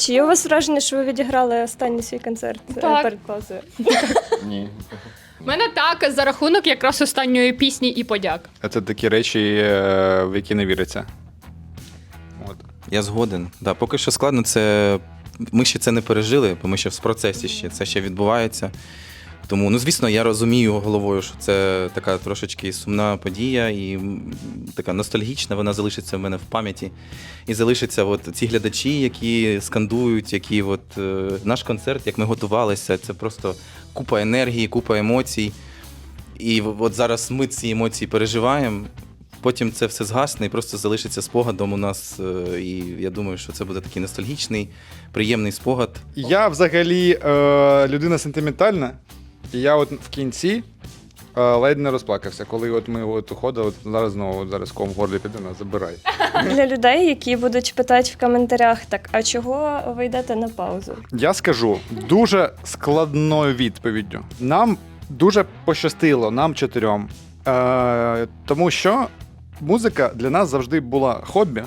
Чи є у вас враження, що ви відіграли останній свій концерт е, Так. перед паузою? Ні. У мене так за рахунок якраз останньої пісні і подяк. Це такі речі, е, в які не віриться. От. Я згоден. Да, поки що складно, це ми ще це не пережили, бо ми ще в процесі ще це ще відбувається. Тому, ну звісно, я розумію головою, що це така трошечки сумна подія і така ностальгічна, вона залишиться в мене в пам'яті. І залишиться от ці глядачі, які скандують, які от е, наш концерт, як ми готувалися, це просто купа енергії, купа емоцій. І от зараз ми ці емоції переживаємо. Потім це все згасне і просто залишиться спогадом у нас. е, І я думаю, що це буде такий ностальгічний, приємний спогад. Я взагалі е, людина сентиментальна, і я от в кінці е, ледь не розплакався, коли от ми от уходили, от зараз знову от зараз ком в горлі піде нас забирай. Для людей, які будуть питати в коментарях, так, а чого ви йдете на паузу? Я скажу дуже складною відповіддю. Нам дуже пощастило, нам чотирьом. Е, тому що музика для нас завжди була хобі.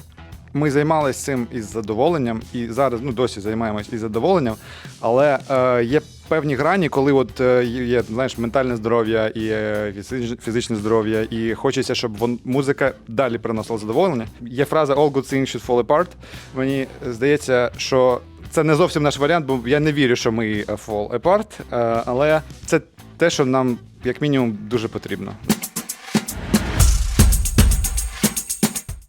Ми займалися цим із задоволенням, і зараз ну досі займаємось із задоволенням. Але е, є певні грані, коли от е, є знаєш, ментальне здоров'я і е, фізичне здоров'я, і хочеться, щоб вон, музика далі приносила задоволення. Є фраза All good things should fall apart. Мені здається, що це не зовсім наш варіант, бо я не вірю, що ми е, fall apart, е, але це те, що нам як мінімум дуже потрібно.